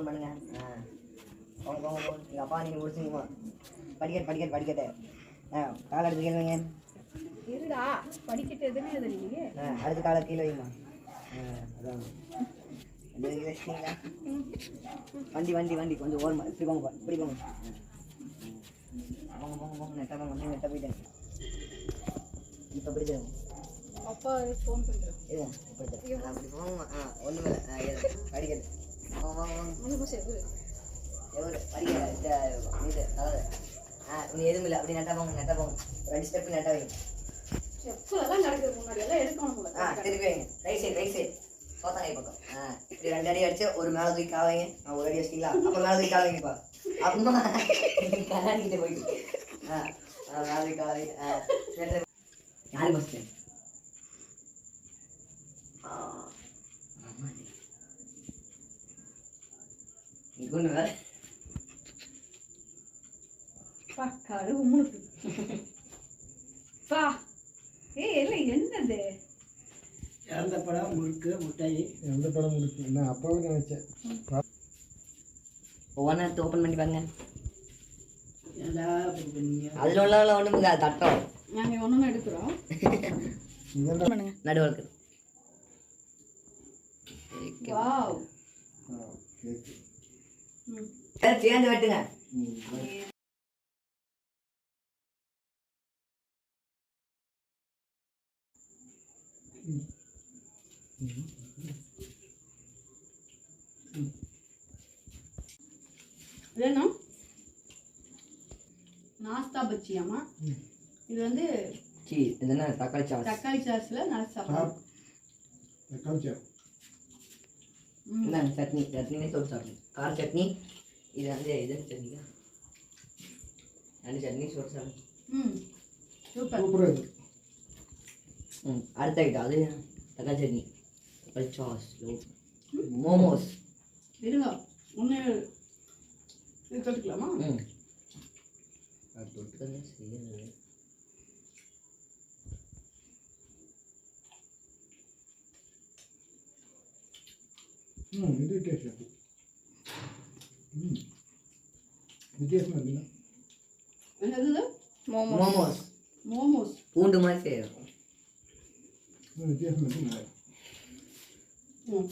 Open பண்ணுங்க. ஆ. போங்க போங்க போங்க எங்கள் அப்பா நீங்கள் முடிச்சுங்கம்மா படிக்கட்டு படிக்கட்டு படிக்கட்டு. ஆ காலை எடுத்து கீழே வைங்க. இருடா. படிக்கிட்டு எதுன்னு எது நீ ஆ அடுத்த காலை கீழே வைங்கம்மா ஆ அதான். வண்டி வண்டி வண்டி. கொஞ்சம் ஓரமா. இப்படி போங்க இப்படி போங்க. போங்க போங்க போங்க. நெட்டா போங்க வந்து நெட்டா போயிட்டேன். இப்போ பிடிச்சது அப்பா ஃபோன் பண்ணுறேன் இது இப்படி போங்க ஆ ஒன்றும் இல்லை ஆ இது எதுவும் அப்படி போங்க போங்க ரெண்டு ஸ்டெப் வைங்க செப்பெல்லாம் நடக்குது முன்னாடி எல்லாம் எடுக்கணும் ஆ திருப்பி வைங்க ரைட் சைடு ரைட் சைடு சோத்தாங்கை பக்கம் ஆ இப்படி ரெண்டு அடி அடிச்சு ஒரு மேலே தூக்கி காவைங்க ஒரு அடி வச்சிங்களா அப்போ மேலே தூக்கி காவைங்கப்பா அப்புறமா கண்ணாடிக்கிட்ட போயிட்டு ஆ மேலே தூக்கி ஆ சரி யாரு ஃபஸ்ட்டு வேற பா கருவு முணுக்கு பா ஏய் இல்லை என்னது? இறந்த படம் முழுக்க முட்டாய் எந்த படம் இருக்கு நான் அப்பாவே நினைச்சேன். ஒவ்வொன்றா எடுத்து ஓப்பன் பண்ணி பாருங்க. அதில் உள்ள ஒன்றும் தட்டம். நாங்கள் ஒன்று எடுக்கிறோம். பண்ணுங்க. நடுவருக்கு வாவ் கேக்கு. சேர்ந்து வெட்டுங்க ம், இது என்ன? நாஸ்தா பச்சியாமா இது வந்து சீ இது என்ன தக்காளி சாஸ்? தக்காளி சாஸ்ல நாஸ்தா. தக்காளி. ம் என்ன சட்னி சட்னினே சொல்லி சாப்பிடுங்க கார சட்னி இது வந்து இது சட்னியா ரெண்டு சட்னி சொல்லி சாப்பிடுங்க ம் சூப்பர் சூப்பரா இருக்கு ம் அடுத்த ஐட்டம் அது தக்காளி சட்னி தக்காளி சாஸ் மோமோஸ் இருங்க ஒன்று இது தொட்டுக்கலாமா ம் அது தொட்டு. தொட்டுக்கங்க, ம், இது டேஸ்ட் இருக்கு ம் வித்தியாசமா இருக்குல்ல என்னது மோமோஸ் மோமோஸ் பூண்டு மாதிரி செய்யணும் ம், வித்தியாசமா இருக்கு நல்லா. ம்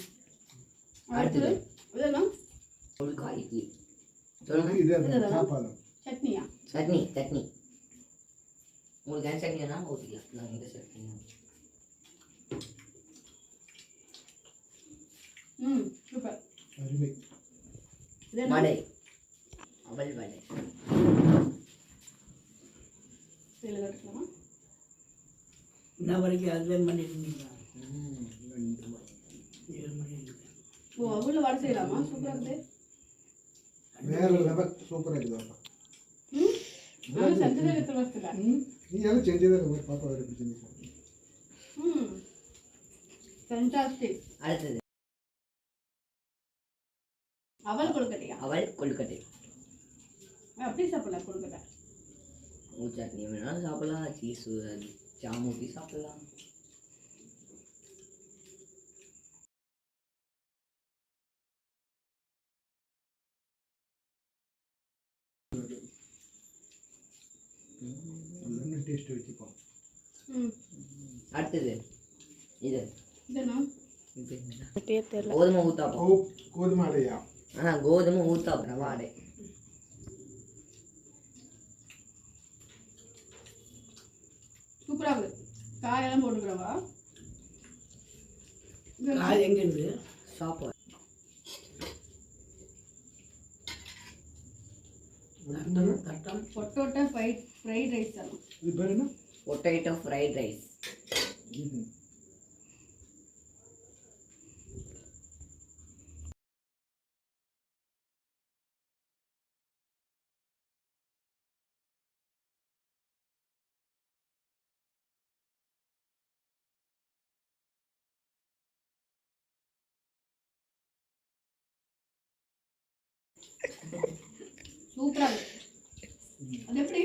அடுத்தது. இதெல்லாம்? காய் இட்லி சொல்லுங்க. இது அது இதுதானா? சாப்பாடு. சட்னியா? சட்னி சட்னி. உங்களுக்கு என்ன சட்னி வேணா ஊற்றிக்கலாம் நான் இந்த சட்னி ம் சூப்பர். அருமை. வடை. அவல் வடை. இதில் தொட்டுக்கலாமா இன்ன வரைக்கும் அதுவே பண்ணிட்டு இருந்தீங்களா ஓ அவ்வளோ வடை செய்யலாமா? சூப்பராக இருக்குது வேற லெவல் சூப்பரா இருக்குது அப்பா. ம்? நானும் செஞ்சதே எத்தனை வருஷத்துல ம்? நீ எல்லாம் செஞ்சதே இல்லை பாப்பா வேற செஞ்சு ம். ஃபென்டாஸ்டிக் அடுத்தது. அவல் கொழுக்கட்டையா? அவல் கொழுக்கட்டை. அப்படி சாப்பிடலாம் கொழுக்கட்டை. சட்னி வேணாலும் சாப்பிடலாம் சீஸ் ஜாம் ஊற்றி சாப்பிடலாம். டேஸ்ட் வச்சுப்போம். அடுத்தது இது. இதென்னா? இது என்னடா? பேர் தெரியல. கோதுமை ஊத்தாப்பம். கோதுமை அடையா? ஆ கோதுமை ஊத்தாப்பம் ரவா அடை சூப்பராக காயெல்லாம் போட்டுக்கிறவா? காய் எங்க இருந்து? சாப்பாடு. தட்டம் தட்டம் பொட்டோட்டோ ஃப்ரைட் ஃப்ரைட் ரைஸ் தரணும் இது பேர் என்ன? பொட்டேட்டோ ஃப்ரைட் ரைஸ் இருக்குது அது எப்படி?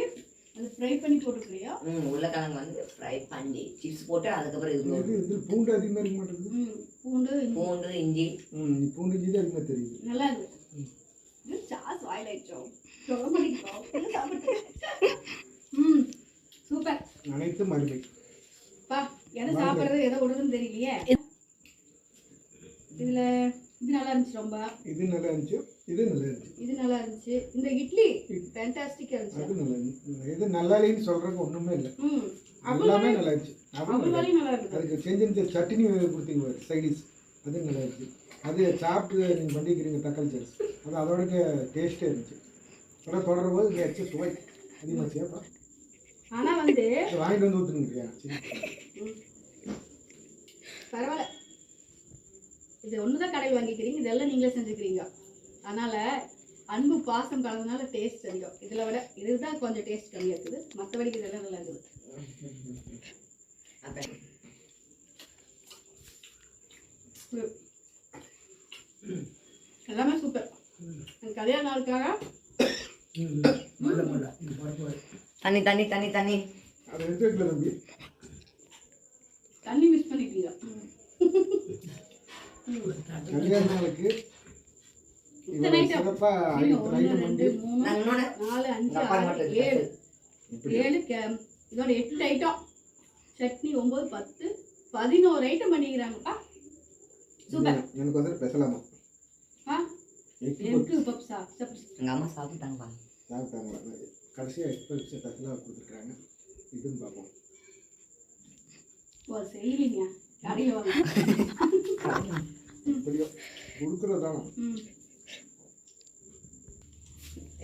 அது ஃப்ரை பண்ணி போட்டுக்கிறியா ம் உருளைக்கிழங்கு வந்து ஃப்ரை பண்ணி சிப்ஸ் போட்டு அதுக்கப்புறம் இது பூண்டு அதிகமாக இருக்க மாட்டேங்குது. ம் பூண்டு இஞ்சி. பூண்டு இஞ்சி. ம் பூண்டு இஞ்சி தான் அதிகமாக தெரியுது. நல்லா இருக்கு. இது சாஸ் வாயில சாப்பிட்டு ம் சூப்பர். அனைத்தும் அருமை பா எதை சாப்பிட்றது எதை விடுறதுன்னு தெரியலையே? இதுல இது நல்லா இருந்துச்சு ரொம்ப. இது நல்லா இருந்துச்சு. இது நல்லா இருந்துச்சு. இது நல்லா இருந்துச்சு. இந்த இட்லி ஃபேண்டாஸ்டிக்கா இருந்துச்சு. அது நல்லா இருந்துச்சு. இது நல்லா இல்லைன்னு சொல்றதுக்கு ஒண்ணுமே இல்லை. எல்லாமே நல்லா இருந்துச்சு. அவள் நல்லா இருக்குது அதுக்கு செஞ்சு சட்னி கொடுத்தீங்க சைடிஸ் அது நல்லா இருந்துச்சு. அது சாப்பிட்டு நீங்கள் பண்ணிக்கிறீங்க தக்காளி சாஸ் அது அதோட டேஸ்ட்டே இருந்துச்சு. அதெல்லாம் தொடரும் போது இங்கே அச்சு சுவை அதிகமாச்சியாப்பா ஆனா வந்து வாங்கிட்டு வந்து ஊற்றுனுங்கிறியா பரவாயில்ல. இது ஒண்ணுதான் கடையில் வாங்கிக்கிறீங்க இதெல்லாம் நீங்களே செஞ்சுக்கிறீங்க. அதனால அன்பு பாசம் கலந்தனால டேஸ்ட் செஞ்சோம் இதுல விட இதுதான் கொஞ்சம் டேஸ்ட் கம்மியா இருக்குது. மற்றபடிக்கு இதெல்லாம் நல்லா இருக்குது. எல்லாமே சூப்பர் எனக்கு கல்யாண நாளுக்காக தண்ணி தண்ணி தண்ணி தண்ணி. தண்ணி மிஸ் பண்ணிட்டீங்க. கல்யாண நாளுக்கு இத்தனை இவ்வளவு item. சிறப்பா இல்ல, இத்தனை ஒண்ணு, item ரெண்டு, வந்து மூணு, நாங்க இன்னொன்னு நாலு அஞ்சு உங்க அப்பா ஆறு மட்டும் ஏழு இப்படி. ஏழு கே- இதோட எட்டு ஐட்டம் சட்னி ஒன்பது பத்து பதினோரு ஐட்டம் பண்ணிக்கிறாங்கப்பா. சூப்பர். எனக்கு வந்து பெசலாமா? ஆ? எக்கு பப்ஸா. அம்மா சாப்பிட்டாங்கப்பா சாப்பிட்டாங்களா? கடைசியாக எக்ஸ்பெக்ட் ஸ்பெஷலாக கொடுத்துருக்காங்க இதுன்னு பார்ப்போம். ஒரு செய்யலீங்க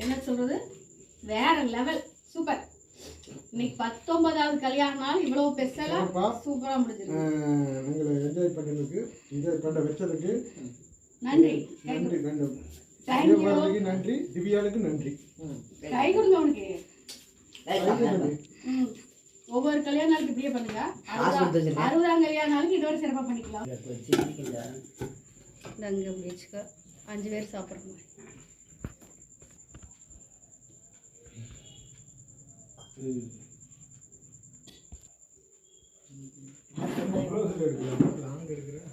என்ன சொல்றது? வேற லெவல் சூப்பர் இன்னைக்கு பத்தொன்பதாவது கல்யாண நாள் இவ்வளவு பெருசலா ஏப்பா? சூப்பரா முடிஞ்சிருக்கு. என்ஜாய் பண்ணதுக்கு என்ஜாய் பண்ண வச்சதுக்கு. நன்றி. நன்றி நன்றி. நன்றி. திவ்யாளுக்கு நன்றி. கை கொடுங்க உனக்கு. ம். ஒவ்வொரு கல்யாண நாளுக்கு இப்படியே பண்ணுங்க. அறுபதாம் கல்யாண நாளுக்கு இதோட சிறப்பா பண்ணிக்கலாம். இதை வச்சு இந்த அங்கே அப்படி வச்சுக்க. அஞ்சு பேர் எடுக்கிறேன் லாங் எடுக்கிறேன்